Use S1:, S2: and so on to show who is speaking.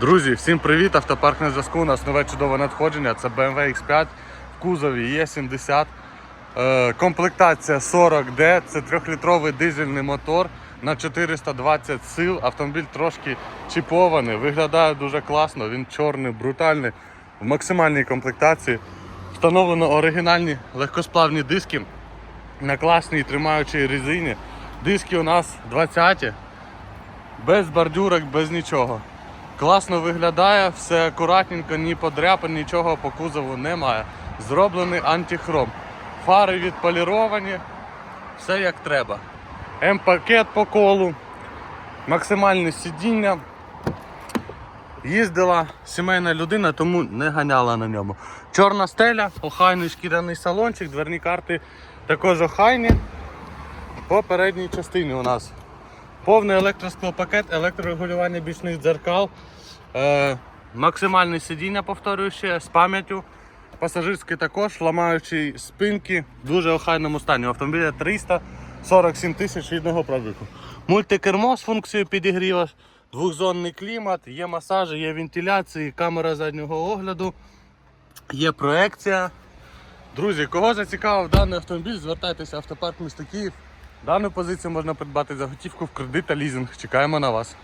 S1: Друзі, всім привіт! Автопарк на зв'язку. У нас нове чудове надходження. Це BMW X5 в кузові Е70. Е, комплектація 40D. Це 3-літровий дизельний мотор на 420 сил. Автомобіль трошки чіпований, виглядає дуже класно. Він чорний, брутальний, в максимальній комплектації. Встановлено оригінальні легкосплавні диски на класній тримаючій резині. Диски у нас 20 без бордюрок, без нічого. Класно виглядає, все акуратненько, ні подряпин, нічого по кузову немає. Зроблений антихром. Фари відполіровані, все як треба. М-пакет по колу, максимальне сидіння. Їздила сімейна людина, тому не ганяла на ньому. Чорна стеля, охайний шкіряний салончик, дверні карти також охайні. По передній частині у нас повний електросклопакет, електрорегулювання бічних дзеркал, е, максимальне сидіння, повторюю ще, з пам'яттю. Пасажирський також, ламаючи спинки, в дуже охайному стані. Автомобіля 347 тисяч рідного пробігу. Мультикермо з функцією підігріва, двохзонний клімат, є масажі, є вентиляції, камера заднього огляду, є проекція. Друзі, кого зацікавив даний автомобіль, звертайтеся в автопарк міста Київ. Дану позицію можна придбати за готівку в кредит та лізинг. Чекаємо на вас.